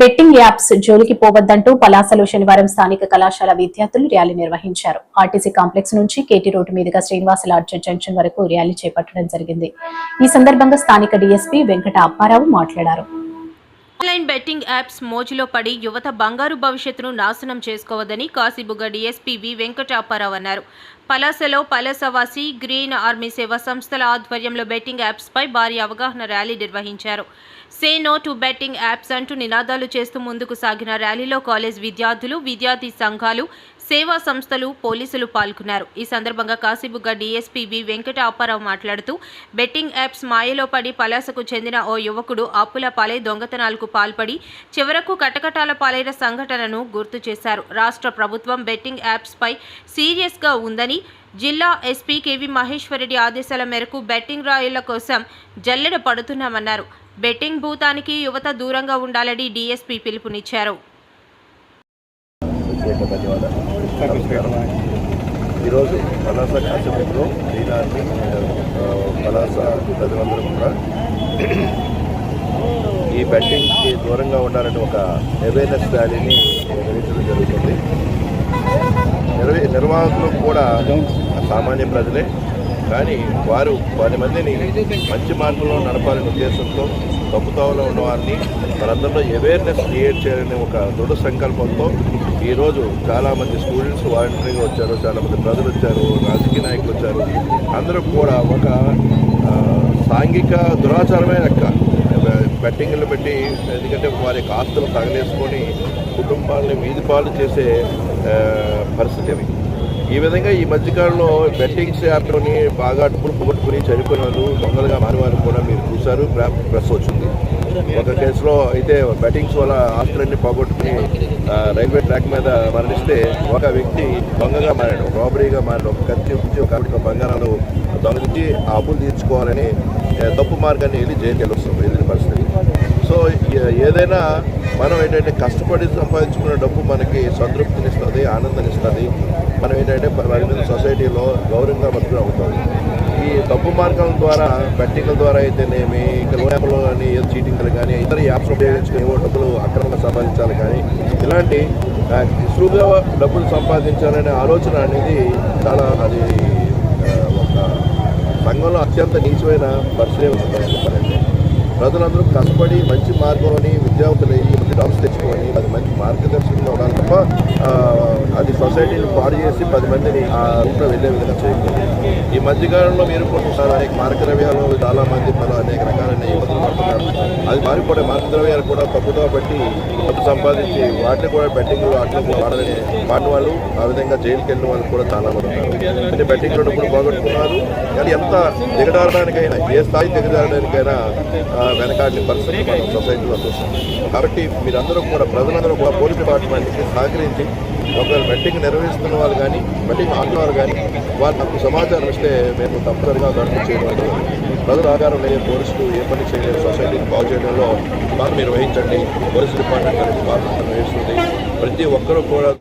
Betting apps జోలికి పోవద్దంటూ పలాసలో శనివారం స్థానిక కళాశాల విద్యార్థులు ర్యాలీ నిర్వహించారు. ఆర్టీసీ కాంప్లెక్స్ నుంచి కేటీ రోడ్డు మీదుగా శ్రీనివాస లాడ్జ్ జంక్షన్ వరకు ర్యాలీ చేపట్టడం జరిగింది. ఈ సందర్భంగా స్థానిక డీఎస్పీ వెంకట అప్పారావు మాట్లాడారు. ఆన్లైన్ బెట్టింగ్ యాప్స్ మోజులో పడి యువత బంగారు భవిష్యత్తును నాశనం చేసుకోవద్దని కాశీబుగ డీఎస్పీ వి వెంకటాపారావు అన్నారు. పలాసలో పలాసవాసి గ్రీన్ ఆర్మీ సేవా సంస్థల ఆధ్వర్యంలో బెట్టింగ్ యాప్స్పై భారీ అవగాహన ర్యాలీ నిర్వహించారు. Say no to betting apps అంటూ నినాదాలు చేస్తూ ముందుకు సాగిన ర్యాలీలో కాలేజ్ విద్యార్థులు విద్యార్థి సంఘాలు సేవా సంస్థలు పోలీసులు పాల్గొన్నారు. ఈ సందర్భంగా కాశీబుగ్గ డీఎస్పీ వి వెంకట అప్పారావు మాట్లాడుతూ బెట్టింగ్ యాప్స్ మాయలో పడి పలాసకు చెందిన ఓ యువకుడు అప్పుల పాలై దొంగతనాలకు పాల్పడి చివరకు కటకటాల పాలైన సంఘటనను గుర్తు చేశారు. రాష్ట్ర ప్రభుత్వం బెట్టింగ్ యాప్స్పై సీరియస్గా ఉందని జిల్లా ఎస్పీ కేవి మహేశ్వరరెడ్డి ఆదేశాల మేరకు బెట్టింగ్ రాయుళ్ళ కోసం జల్లెడ పడుతున్నామన్నారు. బెట్టింగ్ భూతానికి యువత దూరంగా ఉండాలని డీఎస్పీ పిలుపునిచ్చారు. ధన్యవాదాలు ఈరోజు పలాస కాసేపులో శ్రీనాథ్ని పలాస ప్రజలందరూ కూడా ఈ బెట్టింగ్కి దూరంగా ఉండాలని ఒక అవేర్నెస్ ర్యాలీని నిర్వహించడం జరుగుతుంది. నిర్వే నిర్వాహకులు కూడా సామాన్య ప్రజలే కానీ వారు పది మందిని మంచి మార్గంలో నడపాలనే ఉద్దేశంతో తప్పుతావలో ఉన్న వారిని మనందరిలో అవేర్నెస్ క్రియేట్ చేయాలనే ఒక దృఢ సంకల్పంతో ఈరోజు చాలామంది స్టూడెంట్స్ వాలంటరీగా వచ్చారు చాలామంది ప్రజలు వచ్చారు రాజకీయ నాయకులు వచ్చారు. అందరూ కూడా ఒక సాంఘిక దురాచారమే లెక్క. బెట్టింగ్లు పెట్టి ఎందుకంటే వారి యొక్క ఆస్తులు తగలేసుకొని కుటుంబాలని వీధి పాలు చేసే పరిస్థితి అవి ఈ విధంగా ఈ మధ్యకాలంలో బెట్టింగ్స్ యాప్లోని బాగా డబ్బులు పోగొట్టుకుని చనిపోయిన వాళ్ళు దొంగలుగా మారిన వారు కూడా మీరు చూశారు ప్రెస్ వచ్చింది. ఒక కేసులో అయితే బెట్టింగ్స్ వల్ల ఆస్తులన్నీ పోగొట్టుకుని రైల్వే ట్రాక్ మీద మరణిస్తే ఒక వ్యక్తి దొంగగా మారాడు రాబరీగా మారాడు ఒక కత్తి ఉంచి ఒక బంగారాలు దొంగలించి ఆ అప్పులు తీర్చుకోవాలని తప్పు మార్గాన్ని వెళ్ళి జైలుకి వెళ్ళొస్తుంది ఇది పరిస్థితి. సో ఏదైనా మనం ఏంటంటే కష్టపడి సంపాదించుకున్న డబ్బు మనకి సంతృప్తినిస్తుంది ఆనందాన్ని ఇస్తుంది ఏంటంటే వారి సొసైటీలో గౌరవంగా బతుకులు అవుతుంది ఈ తప్పు మార్గాల ద్వారా బెట్టింగ్ల ద్వారా అయితేనేమి ఇంకా యాప్లు యాప్లో కానీ ఏదో చీటింగ్లు కానీ ఇతర యాప్స్ ఉపయోగించుకుని ఏవో డబ్బులు అక్రమంగా సంపాదించాలి కానీ ఇలాంటి ఆ, సులువుగా డబ్బులు సంపాదించాలనే ఆలోచన అనేది చాలా అది ఒక సంఘంలో అత్యంత నీచమైన పరిస్థితి చెప్పాలంటే ప్రజలందరూ కష్టపడి మంచి మార్గంలోని విద్యావంతులు అయ్యి మంచి జాబ్స్ తెచ్చుకొని అది మంచి మార్గదర్శకంగా ఉండాలి తప్ప అది సొసైటీని పాడు చేసి పది మందిని ఆ రూట్లో వెళ్ళే విధంగా చేయకూడదు. ఈ మధ్యకాలంలో మీరు కొన్నిసార్లు అనేక మార్గద్రవ్యాలు చాలా మంది పలు అనేక రకాలైన యువతలు పడుతున్నారు. అది మారిపోయే మార్గద్రవ్యాలు కూడా తప్పుతో బట్టి డబ్బు సంపాదించి వాటిని కూడా బెట్టింగ్ వాటిని కూడా వాడాలని వాడిన వాళ్ళు ఆ విధంగా జైలుకి వెళ్ళిన వాళ్ళు కూడా చాలా మంది ఉన్నారు. అంటే బెట్టింగ్ డబ్బులు పోగొట్టుకున్నారు. కానీ ఎంత దిగజారడానికైనా ఏ స్థాయి దిగజారడానికైనా వెనకాడిన పరిస్థితి మనం సొసైటీలో చూస్తాం కాబట్టి మీరందరూ కూడా ప్రజలందరూ కూడా పోలీస్ డిపార్ట్మెంట్కి సహకరించి ఒకవేళ బెట్టింగ్ నిర్వహిస్తున్న వాళ్ళు కానీ బెట్టింగ్ ఆడిన కానీ వాళ్ళు నాకు సమాచారం ఇస్తే మేము తప్పనిసరిగా దాన్ని చేయడం ప్రజల ఆధారం లేని పోలీసులు ఏ పని చేయలేదు సొసైటీని బాగు చేయడంలో పాత్ర నిర్వహించండి పోలీసు డిపార్ట్మెంట్ అనేది పాత్ర నిర్వహిస్తుంది ప్రతి ఒక్కరూ కూడా